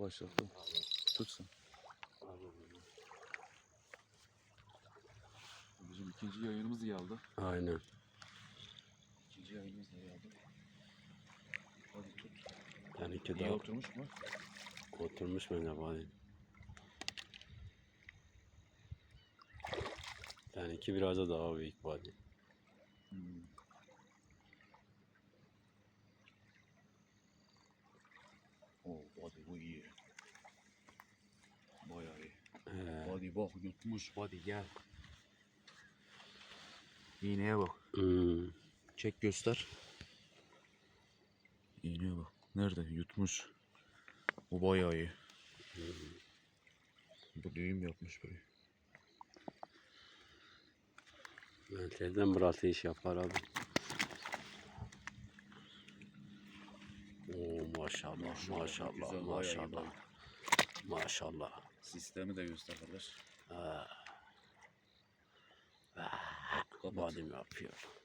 Başlattım. Tutsun. Bizim ikinci yayınımız geldi. Aynen. İkinci yayınımız geldi. Hadi tut. Yani iki daha oturmuş mu? oturmuş bence bari. Yani iki biraz da daha büyük bari. Hmm. Oo, hadi bu iyi. Bayağı iyi. Bak yutmuş. Hadi gel. İğneye bak. hmm, Çek göster. İğneye bak. Nerede? Yutmuş. Bu bayağı iyi. Bu düğüm yapmış böyle. Mentelden muratı iş yapar abi. Oo maşallah Maşallah, maşallah. Maşallah. Sistemi de göster kardeş. Ha. Kapat. Vadim yapıyor.